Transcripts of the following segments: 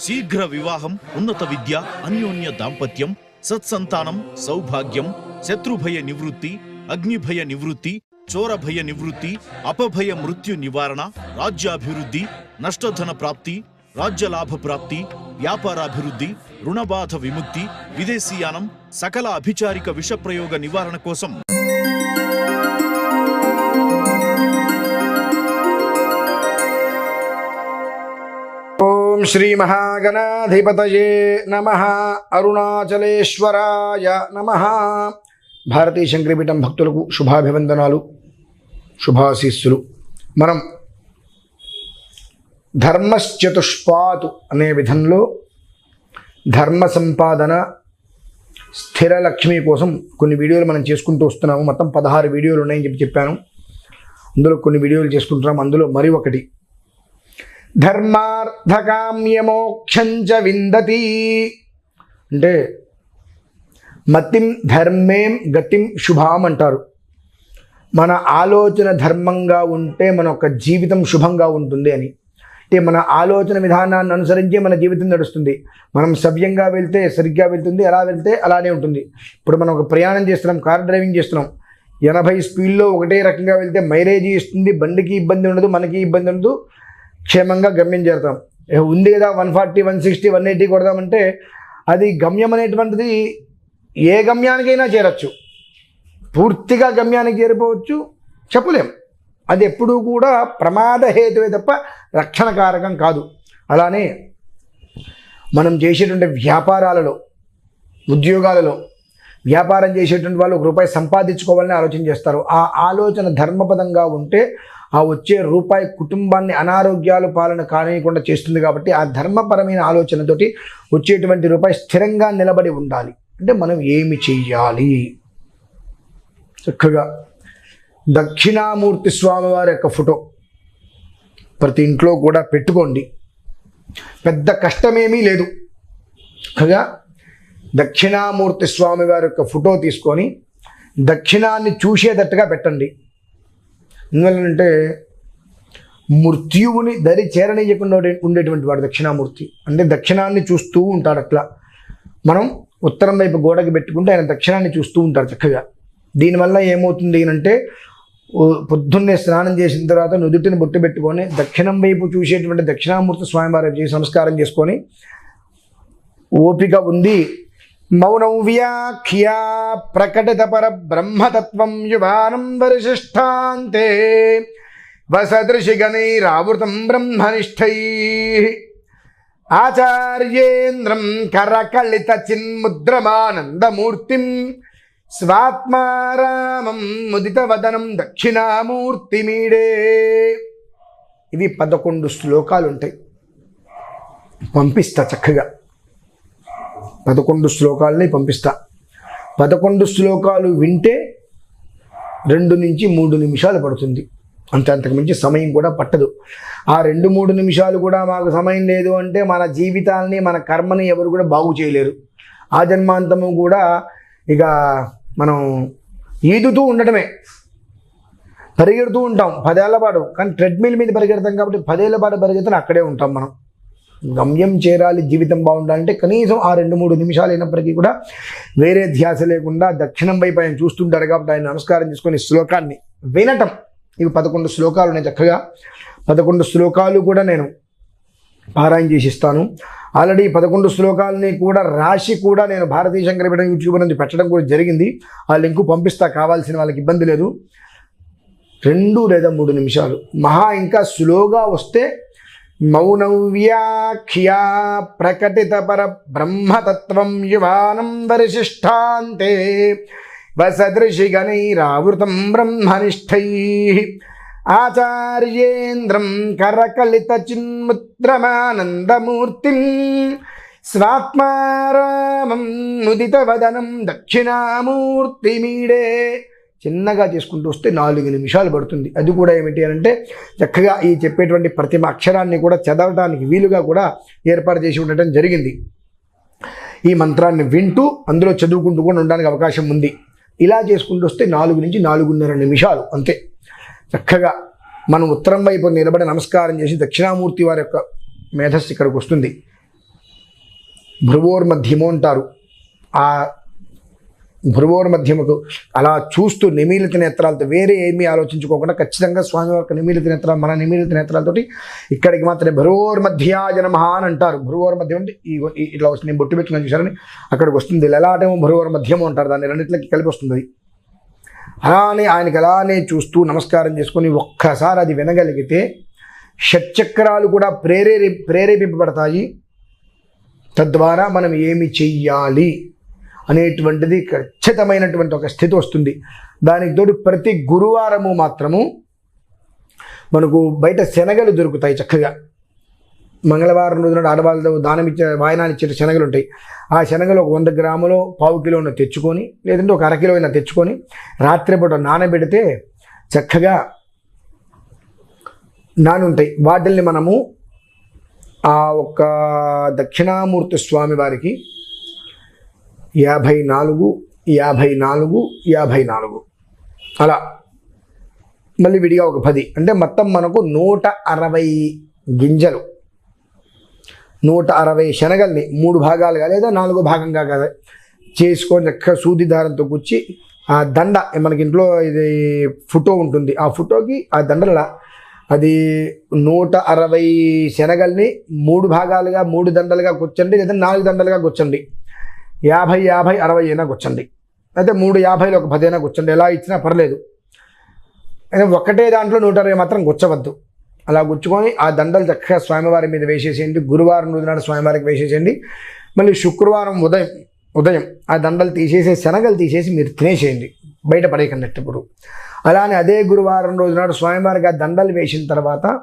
శీఘ్ర వివాహం ఉన్నత విద్య అన్యోన్య దాంపత్యం సత్సంతానం సౌభాగ్యం శత్రుభయ నివృత్తి అగ్నిభయ నివృత్తి చోరభయ నివృత్తి అపభయ మృత్యు నివారణ రాజ్యాభివృద్ధి నష్టధన ప్రాప్తి రాజ్యలాభ ప్రాప్తి వ్యాపారాభివృద్ధి రుణబాధ విముక్తి విదేశీయానం సకల అభిచారిక విషప్రయోగ నివారణ కోసం. ఓం శ్రీ మహాగణాధిపతయే నమ. అరుణాచలేశ్వరాయ నమ. భారతీయ శంకరపీఠం భక్తులకు శుభాభివందనాలు శుభాశీస్సులు. మనం ధర్మశ్చతుష్పాతు అనే విధంలో ధర్మ సంపాదన స్థిర లక్ష్మి కోసం కొన్ని వీడియోలు మనం చేసుకుంటూ వస్తున్నాము. మొత్తం పదహారు వీడియోలు ఉన్నాయని చెప్పి చెప్పాను. అందులో కొన్ని వీడియోలు చేసుకుంటున్నాం అందులో మరి ఒకటి ధర్మార్థకామ్యమోక్షంచ విందతి. అంటే మతిం ధర్మేం గతిం శుభాం అంటారు. మన ఆలోచన ధర్మంగా ఉంటే మన యొక్క జీవితం శుభంగా ఉంటుంది అని. అంటే మన ఆలోచన విధానాన్ని అనుసరించి మన జీవితం నడుస్తుంది. మనం సవ్యంగా వెళ్తే సరిగ్గా వెళ్తుంది ఎలా వెళ్తే అలానే ఉంటుంది. ఇప్పుడు మనం ఒక ప్రయాణం చేస్తున్నాం కార్ డ్రైవింగ్ చేస్తున్నాం. ఎనభై స్పీడ్లో ఒకటే రకంగా వెళ్తే మైలేజీ ఇస్తుంది బండికి ఇబ్బంది ఉండదు మనకి ఇబ్బంది ఉండదు. క్షేమంగా గమ్యం చేరుతాం. ఉంది కదా one forty one sixty one eighty కొడదామంటే అది గమ్యం అనేటువంటిది ఏ గమ్యానికైనా చేరచ్చు. పూర్తిగా గమ్యానికి చేరిపోవచ్చు. చెప్పలేం. అది ఎప్పుడూ కూడా ప్రమాద హేతువే తప్ప రక్షణకారకం కాదు. అలానే మనం చేసేటువంటి వ్యాపారాలలో ఉద్యోగాలలో వ్యాపారం చేసేటువంటి వాళ్ళు ఒక రూపాయి సంపాదించుకోవాలని ఆలోచన చేస్తారు. ఆ ఆలోచన ధర్మపదంగా ఉంటే ఆ వచ్చే రూపాయి కుటుంబాన్ని అనారోగ్యాలు పాలన కానియకుండా చేస్తుంది కాబట్టి ఆ ధర్మపరమైన ఆలోచనతోటి వచ్చేటువంటి రూపాయి స్థిరంగా నిలబడి ఉండాలి. అంటే మనం ఏమి చెయ్యాలి? చక్కగా దక్షిణామూర్తి స్వామివారి యొక్క ఫోటో ప్రతి ఇంట్లో కూడా పెట్టుకోండి. పెద్ద కష్టమేమీ లేదు. చక్కగా దక్షిణామూర్తి స్వామి వారి యొక్క ఫోటో తీసుకొని దక్షిణాన్ని చూసేటట్టుగా పెట్టండి. ఎందువల్లంటే మృత్యువుని దరి చేరనీయకుండా ఉండేటువంటి వాడు దక్షిణామూర్తి. అంటే దక్షిణాన్ని చూస్తూ ఉంటాడు అట్లా. మనం ఉత్తరం వైపు గోడకి పెట్టుకుంటే ఆయన దక్షిణాన్ని చూస్తూ ఉంటారు చక్కగా. దీనివల్ల ఏమవుతుంది అంటే పొద్దున్నే స్నానం చేసిన తర్వాత నుదుటిని బొట్టు పెట్టుకొని దక్షిణం వైపు చూసేటువంటి దక్షిణామూర్తి స్వామివారి సంస్కారం నమస్కారం చేసుకొని ఓపిక ఉంది. మౌనం వ్యాఖ్యా ప్రకటిత పర బ్రహ్మతత్వం యువానం వరిశిష్టాంతే వసదృశిగణైరావృతం బ్రహ్మనిష్టై ఆచార్యేంద్రం కరకళిత చిన్ముద్రమానందమూర్తిం స్వాత్మారామం ముదితవదనం దక్షిణామూర్తిమీడే ఇవి పదకొండు శ్లోకాలు ఉంటాయి పంపిస్తా చక్కగా. పదకొండు శ్లోకాలని పంపిస్తా. పదకొండు శ్లోకాలు వింటే రెండు నుంచి మూడు నిమిషాలు పడుతుంది. అంతే అంతకుమించి సమయం కూడా పట్టదు. ఆ రెండు మూడు నిమిషాలు కూడా మాకు సమయం లేదు అంటే మన జీవితాలని మన కర్మని ఎవరు కూడా బాగు చేయలేరు. ఆ జన్మాంతము కూడా ఇక మనం ఈదుతూ ఉండటమే. పరిగెడుతూ ఉంటాం. పదేళ్ళ పాటు. కానీ ట్రెడ్మిల్ మీద పరిగెడతాం కాబట్టి పదేళ్ళ పాటు పరిగెత్తాను అక్కడే ఉంటాం మనం. గమ్యం చేరాలి జీవితం బాగుండాలంటే కనీసం ఆ రెండు మూడు నిమిషాలు అయినప్పటికీ కూడా వేరే ధ్యాస లేకుండా దక్షిణం వైపు ఆయన చూస్తుంటారు కాబట్టి ఆయన నమస్కారం చేసుకొని శ్లోకాన్ని వినటం. ఇవి పదకొండు శ్లోకాలు ఉన్నాయి చక్కగా. పదకొండు శ్లోకాలు కూడా నేను పారాయణ చేసి ఇస్తాను. ఆల్రెడీ పదకొండు శ్లోకాలని కూడా రాసి కూడా నేను భారతీయ శంకరపీఠం యూట్యూబ్ నుంచి పెట్టడం కూడా జరిగింది. ఆ లింకు పంపిస్తా కావాల్సిన వాళ్ళకి ఇబ్బంది లేదు. రెండు లేదా మూడు నిమిషాలు. మహా ఇంకా స్లోగా వస్తే మౌనవ్యాఖ్యా ప్రకటిత పర బ్రహ్మతత్వం యువానం వరిశిష్టాంతే వసదృశిగణైరావృతం బ్రహ్మనిష్టై ఆచార్యేంద్రం కరకలిత చిన్ముద్రమానందమూర్తిం స్వాత్మారామం ముదితవదనం దక్షిణామూర్తిమీడే చిన్నగా చేసుకుంటూ వస్తే నాలుగు నిమిషాలు పడుతుంది. అది కూడా ఏమిటి అంటే చక్కగా ఈ చెప్పేటువంటి ప్రతి అక్షరాన్ని కూడా చదవడానికి వీలుగా కూడా ఏర్పాటు చేసి ఉండటం జరిగింది. ఈ మంత్రాన్ని వింటూ అందులో చదువుకుంటూ కూడా ఉండడానికి అవకాశం ఉంది. ఇలా చేసుకుంటూ వస్తే నాలుగు నుంచి నాలుగున్నర నిమిషాలు అంతే. చక్కగా మనం ఉత్తరం వైపు నిలబడి నమస్కారం చేసి దక్షిణామూర్తి వారి యొక్క మేధస్సు ఇక్కడికి వస్తుంది. భ్రువోర్ అంటారు. ఆ భ్రువోర్ మధ్యముకు అలా చూస్తూ నిమీలిత నేత్రాలతో వేరే ఏమీ ఆలోచించుకోకుండా ఖచ్చితంగా స్వామి యొక్క నిమీలిత నేత్రాలు మన నిమీలిత నేత్రాలతోటి ఇక్కడికి మాత్రమే భ్రువోర్ మధ్యాజన మహా అని అంటారు. భ్రువోర్ మధ్యం అంటే ఈ ఇట్లా వస్తుంది. నేను బొట్టు పెట్టుకుని చూసారని అక్కడికి వస్తుంది. లలాటము భ్రువోర్ మధ్యము అంటారు. దాన్ని రెండింటికి కలిపి వస్తుంది. అలానే ఆయనకి అలానే చూస్తూ నమస్కారం చేసుకొని ఒక్కసారి అది వినగలిగితే షట్చక్రాలు కూడా ప్రేరే ప్రేరేపింపబడతాయి. తద్వారా మనం ఏమి చెయ్యాలి? అనేటువంటిది ఖచ్చితమైనటువంటి ఒక స్థితి వస్తుంది. దానికి తోడు ప్రతి గురువారము మాత్రము మనకు బయట శనగలు దొరుకుతాయి చక్కగా. మంగళవారం రోజున ఆడవాళ్ళతో దానం ఇచ్చే వాయనాలు ఇచ్చే శనగలు ఉంటాయి. ఆ శనగలు ఒక వంద గ్రాములో పావు కిలో ఉన్న తెచ్చుకొని లేదంటే ఒక అరకిలో అయినా తెచ్చుకొని రాత్రిపూట నానబెడితే చక్కగా నానుంటాయి. వాటిల్ని మనము ఆ ఒక్క దక్షిణామూర్తి స్వామి వారికి యాభై నాలుగు యాభై నాలుగు యాభై నాలుగు. అలా. మళ్ళీ విడిగా ఒక పది. అంటే మొత్తం మనకు నూట అరవై గింజలు. నూట అరవై శనగల్ని మూడు భాగాలుగా లేదా నాలుగో భాగంగా కదా. చేసుకొని చక్కగా సూది దారంతో గుచ్చి ఆ దండ మనకి ఇంట్లో ఇది ఫోటో ఉంటుంది. ఆ ఫోటోకి ఆ దండల అది నూట అరవై శనగల్ని మూడు భాగాలుగా మూడు దండలుగా కూర్చండి లేదా నాలుగు దండలుగా కూర్చండి. యాభై యాభై అరవై అయినా కూర్చోండి. అయితే మూడు యాభైలో ఒక పది అయినా కూర్చోండి. ఎలా ఇచ్చినా పర్లేదు. అయితే ఒకటే దాంట్లో నూట అరవై మాత్రం గుచ్చవద్దు అలా గుచ్చుకొని ఆ దండలు చక్కగా స్వామివారి మీద వేసేసేయండి. గురువారం రోజు నాడు స్వామివారికి వేసేసేయండి. మళ్ళీ శుక్రవారం ఉదయం ఉదయం ఆ దండలు తీసేసి శనగలు తీసేసి మీరు తినేసేయండి. బయట పడేయకండి ఇప్పుడు. అలానే అదే గురువారం రోజు నాడు స్వామివారికి ఆ దండలు వేసిన తర్వాత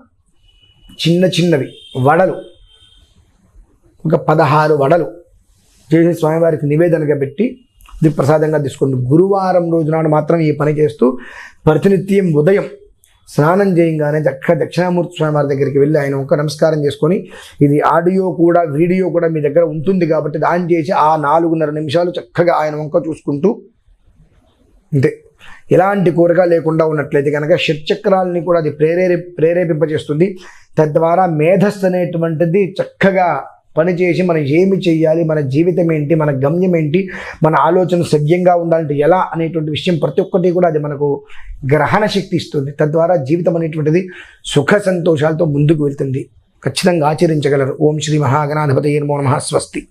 చిన్న చిన్నవి వడలు. ఒక పదహారు వడలు. చేసి స్వామివారికి నివేదనగా పెట్టి ఇది ప్రసాదంగా తీసుకోండి గురువారం రోజు నాడు మాత్రం ఈ పని చేస్తూ ప్రతినిత్యం ఉదయం స్నానం చేయంగానే చక్కగా దక్షిణామూర్తి స్వామి వారి దగ్గరికి వెళ్ళి ఆయన ఒక నమస్కారం చేసుకొని ఇది ఆడియో కూడా వీడియో కూడా మీ దగ్గర ఉంటుంది కాబట్టి దాన్ని చేసి ఆ నాలుగున్నర నిమిషాలు చక్కగా ఆయన వంక చూసుకుంటూ అంతే. ఎలాంటి కోరిక లేకుండా ఉన్నట్లయితే కనుక షట్చక్రాలని కూడా అది ప్రేరే ప్రేరేపింపజేస్తుంది. తద్వారా మేధస్సు అనేటువంటిది చక్కగా పనిచేసి మనం ఏమి చేయాలి మన జీవితం ఏంటి? మన గమ్యం ఏంటి? మన ఆలోచన సవ్యంగా ఉండాలంటే ఎలా అనేటువంటి విషయం ప్రతి ఒక్కటి కూడా అది మనకు గ్రహణ శక్తి ఇస్తుంది. తద్వారా జీవితం అనేటువంటిది సుఖ సంతోషాలతో ముందుకు వెళ్తుంది. ఖచ్చితంగా ఆచరించగలరు. ఓం శ్రీ మహాగణాధిపతి నమో నమ. స్వస్తి.